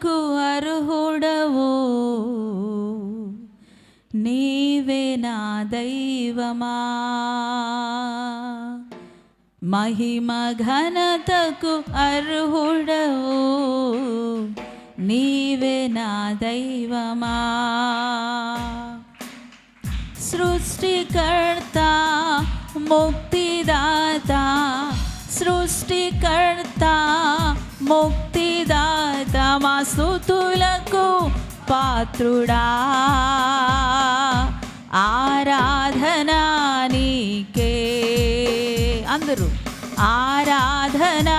ఘనతకు అర్హుడవు? నీవే నా దైవమా? మహిమ ఘనతకు అర్హుడవు? నీవే నా దైవమా? సృష్టికర్త ముక్తిదాత సృష్టికర్త ముక్తిదాత మా స్థుతులకు పాత్రుడా. ఆరాధనా నీకే. అందరూ ఆరాధనా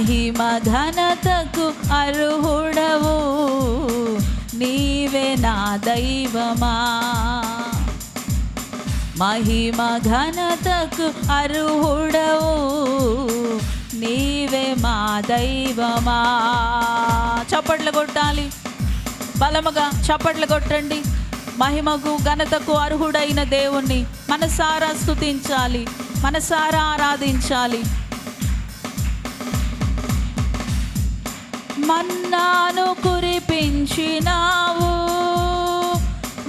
మహిమ ఘనతకు అర్హుడవు. నీవే నా దైవమా. మహిమ ఘనతకు అర్హుడవు. నీవే మా దైవమా. చప్పట్లు కొట్టాలి. బలముగా చప్పట్లు కొట్టండి. మహిమకు ఘనతకు అర్హుడైన దేవుణ్ణి మనసారా స్థుతించాలి మనసారా ఆరాధించాలి. మన్నాను కురిపించినావు.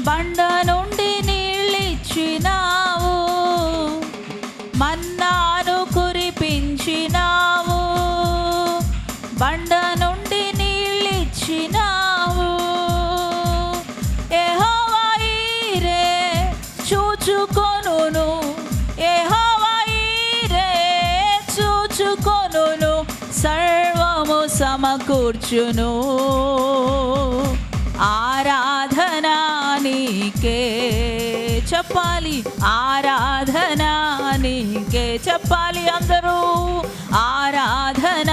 బండ నుండి నీళ్ళిచ్చినావు. మన్నాను కురిపించినావు. బండ కూర్చును. ఆరాధనా నీకే చెప్పాలి ఆరాధనా నీకే చెప్పాలి అందరూ. ఆరాధన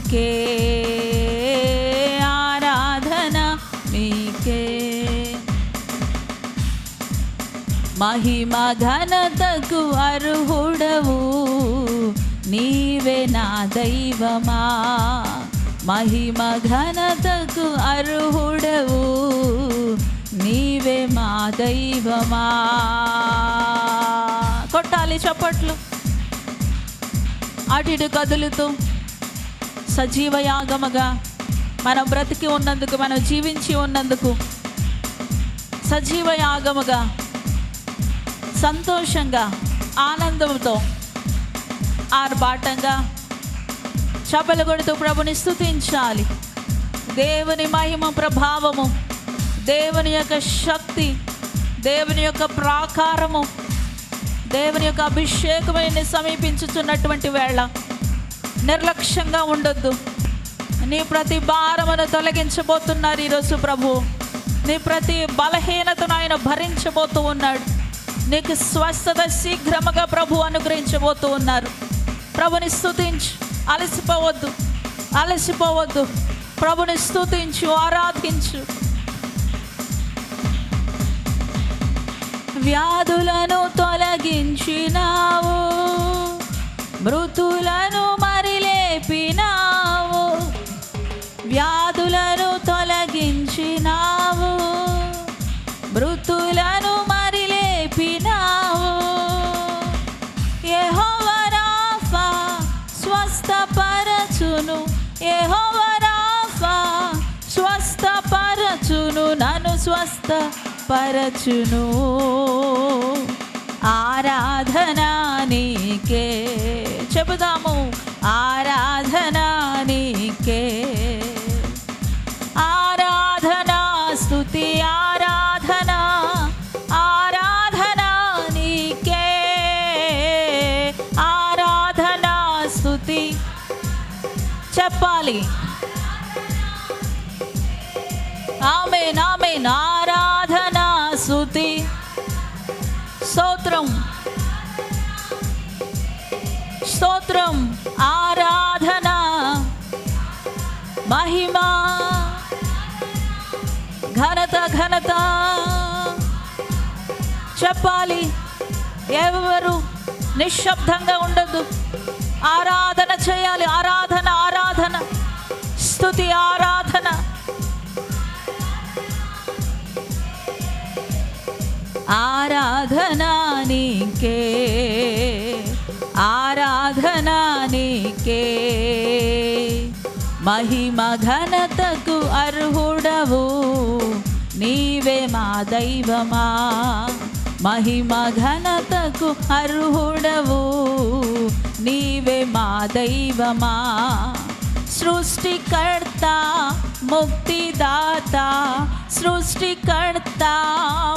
మీకే ఆరాధనా మీకే మహిమ ఘనతకు అర్హుడవు. నీవే నా దైవమా? మహిమ ఘనతకు అర్హుడవు. నీవే మా దైవమా? కొట్టాలి చప్పట్లు. అటు ఇటు కదులుతూ సజీవ యాగముగా మనం బ్రతికి ఉన్నందుకు మనం జీవించి ఉన్నందుకు సజీవ యాగముగా సంతోషంగా ఆనందంతో ఆర్భాటంగా చపలు కొడుతూ ప్రభుని స్థుతించాలి దేవుని మహిమ ప్రభావము దేవుని యొక్క శక్తి దేవుని యొక్క ప్రాకారము దేవుని యొక్క అభిషేకమైన సమీపించుచున్నటువంటి వేళ నిర్లక్ష్యంగా ఉండొద్దు. నీ ప్రతి భారమును తొలగించబోతున్నారు ఈరోజు ప్రభు. నీ ప్రతి బలహీనతను ఆయన భరించబోతూ ఉన్నాడు. నీకు స్వస్థత శీఘ్రముగా ప్రభు అనుగ్రహించబోతూ ఉన్నారు. ప్రభుని స్తుతించు. అలసిపోవద్దు. అలసిపోవద్దు. ప్రభుని స్థుతించు ఆరాధించు. వ్యాధులను తొలగించినావు. మృతులను స్వస్థపరచును యెహోవరాఫా స్వస్థపరచును నన్ను స్వస్థపరచును. ఆరాధన నీకే. చెబుదాము ఆరాధన నీకే. చెప్పాలి. ఆమె నామే ఆరాధన శృతి స్తోత్రం. స్తోత్రం ఆరాధన మహిమ ఘనత ఘనత. చెప్పాలి. ఎవరు నిశ్శబ్దంగా ఉండదు ఆరాధన చేయాలి. ఆరాధన స్థుతి ఆరాధన. ఆరాధనా నీకే ఆరాధనా నీకే. మహిమ ఘనతకు అర్హుడవు నీవే మా దైవమా. మహిమ ఘనతకు అర్హుడవు నీవే మా దైవమా. సృష్టికర్త ముక్తిదాత. సృష్టికర్త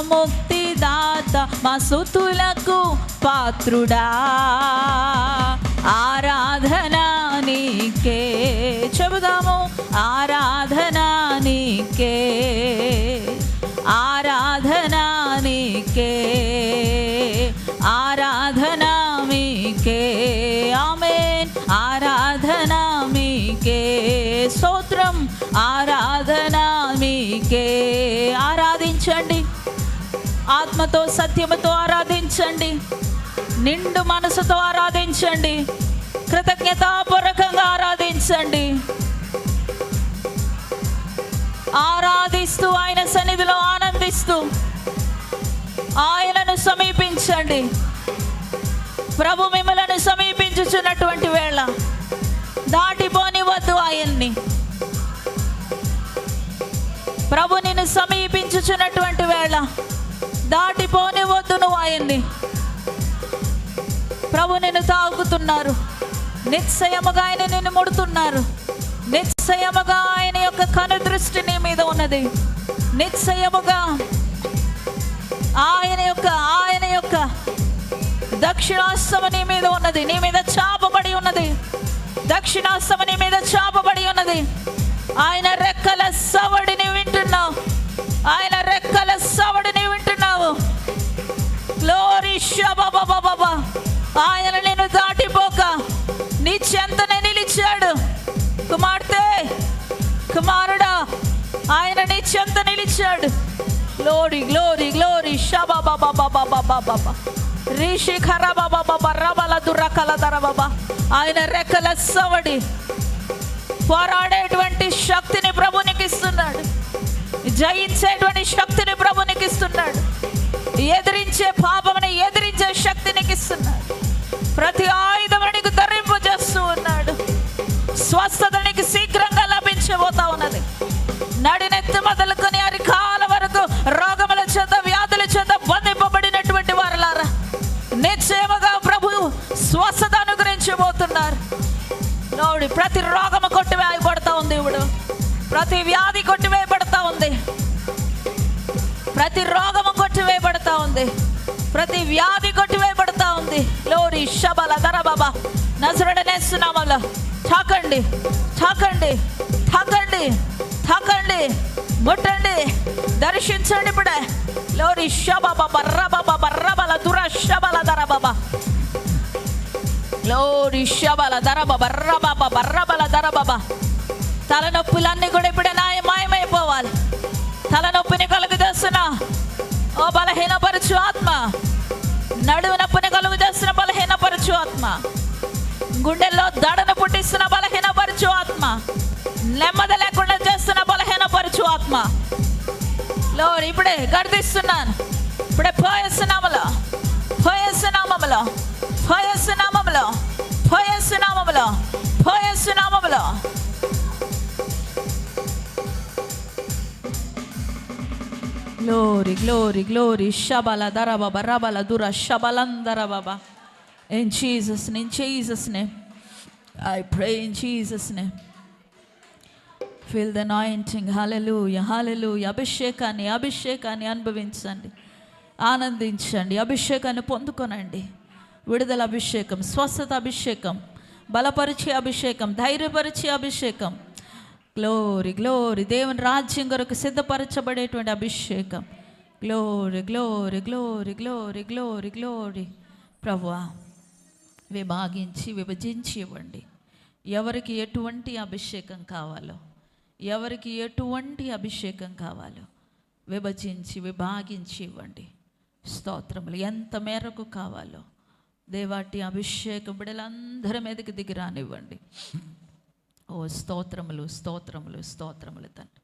ముక్తిదాత మా సుతులకు పాత్రుడా. ఆరాధన నీకే. చెబుదాము ఆరాధన నీకే. ఆత్మతో సత్యముతో ఆరాధించండి. నిండు మనసుతో ఆరాధించండి. కృతజ్ఞతాపూర్వకంగా ఆరాధించండి. ఆరాధిస్తూ ఆయన సన్నిధిలో ఆనందిస్తూ ఆయనను సమీపించండి. ప్రభు మిమ్మలను సమీపించుచున్నటువంటి వేళ దాటిపోనివద్దు ఆయన్ని. ప్రభు నిన్ను సమీపించుచున్నటువంటి వేళ అయింది ప్రభు నిన్ను తాగుతున్నారు. నిశ్చయముగా ఆయన నిన్ను ముడుతున్నారు. నిశ్చయముగా ఆయన యొక్క కను దృష్టి నీ మీద ఉన్నది. నిశ్చయముగా ఆయన యొక్క ఆయన యొక్క దక్షిణాస్తమ నీ మీద ఉన్నది. నీ మీద చాపబడి ఉన్నది. దక్షిణాస్తమ నీ మీద చాపబడి ఉన్నది. ఆయన రెక్కల సవడిని వింటున్నావు. ఆయన ఆయన నేను దాటిపోక నీ చెంతనే నిలిచాడు. కుమార్తె కుమారుడా ఆయన నీ చెంత నిలిచాడు. గ్లోరీ గ్లోరీ గ్లోరీ షబా బాబా బాబా బాబా బాబా రిషి ఖర బాబా బాబా రబల దురకల ధర బాబా ఆయన రెక్కల సవడి పోరాడేటువంటి శక్తిని ప్రభునికి ఇస్తున్నాడు జయించేటువంటి శక్తిని ప్రభునికి ఇస్తున్నాడు ఎదిరించే పాపముని ఎదిరించే శక్తిని ఇస్తున్నాడు ప్రతి ఆయుధమును నీకు ధరింపు చేస్తూ ఉన్నాడు. స్వస్థత నీకు శీఘ్రంగా లభించబోతా ఉన్నది. నడినెత్తి మొదలుకొని అరికాల వరకు రోగముల చేత వ్యాధుల చేత బంధింపబడినటువంటి వారులారా నిశ్చయముగా ప్రభు స్వస్థత అనుగ్రహించబోతున్నారు. నోడి ప్రతి రోగము కొట్టివేయబడతా ఉంది ఇప్పుడు ప్రతి వ్యాధి కొట్టివేయబడతా ఉంది. ప్రతి రోగం కొట్టివేయబడతా ఉంది. ప్రతి వ్యాధి కొట్టివేయబడతా ఉంది. లోరి షబల ధర బాబా నజరడనేస్తున్నామలో తాకండి తాకండి తాకండి తాకండి ముట్టండి దర్శించండి ఇప్పుడే. లోరి షబ బర్ర బాబా బర్ర బల దుర షబల ధర బాబా లోరి షబల ధర బాబా బర్ర బాబా బర్ర బల ధర బాబా తలనొప్పులన్నీ కూడా ఇప్పుడే నాయ మాయమైపోవాలి తలనొప్పిని కలుగు చేస్తున్నా ఓ బలహీనపరచు ఆత్మ. నడువు నొప్పిని కలుగు చేస్తున్న బలహీనపరచు ఆత్మ. గుండెల్లో దడను పుట్టిస్తున్న బలహీనపరచు ఆత్మ. నెమ్మది లేకుండా చేస్తున్న బలహీనపరచు ఆత్మ. లో ఇప్పుడే గర్దిస్తున్నాను. ఇప్పుడే పోయేస్తున్నాములో పోయేస్తున్నామములో పోయేస్తున్నామములో పోయేస్తున్నామములో పోయేస్తున్నామములో Glory, glory, glory. Shabala darababa, rabala dura, shabalandarababa. In Jesus' name, in Jesus' name. I pray in Jesus' name. Feel the anointing hallelujah hallelujah అభిషేకాన్ని అభిషేకాన్ని అనుభవించండి ఆనందించండి అభిషేకాన్ని పొందుకొనండి విడుదల అభిషేకం స్వస్థత అభిషేకం బలపరిచే అభిషేకం ధైర్యపరిచే అభిషేకం గ్లోరీ గ్లోరీ దేవుని రాజ్యం కొరకు సిద్ధపరచబడేటువంటి అభిషేకం. Glory glory glory glory glory glory ప్రభువా విభాగించి విభజించి ఇవ్వండి. ఎవరికి ఎటువంటి అభిషేకం కావాలో ఎవరికి ఎటువంటి అభిషేకం కావాలో విభజించి విభాగించి ఇవ్వండి. స్తోత్రములు ఎంత మేరకు కావాలో దేవాటి అభిషేకం బిడలందరి మీదకి దిగిరానివ్వండి ఓ స్తోత్రములు స్తోత్రములు స్తోత్రములు తండ్రి.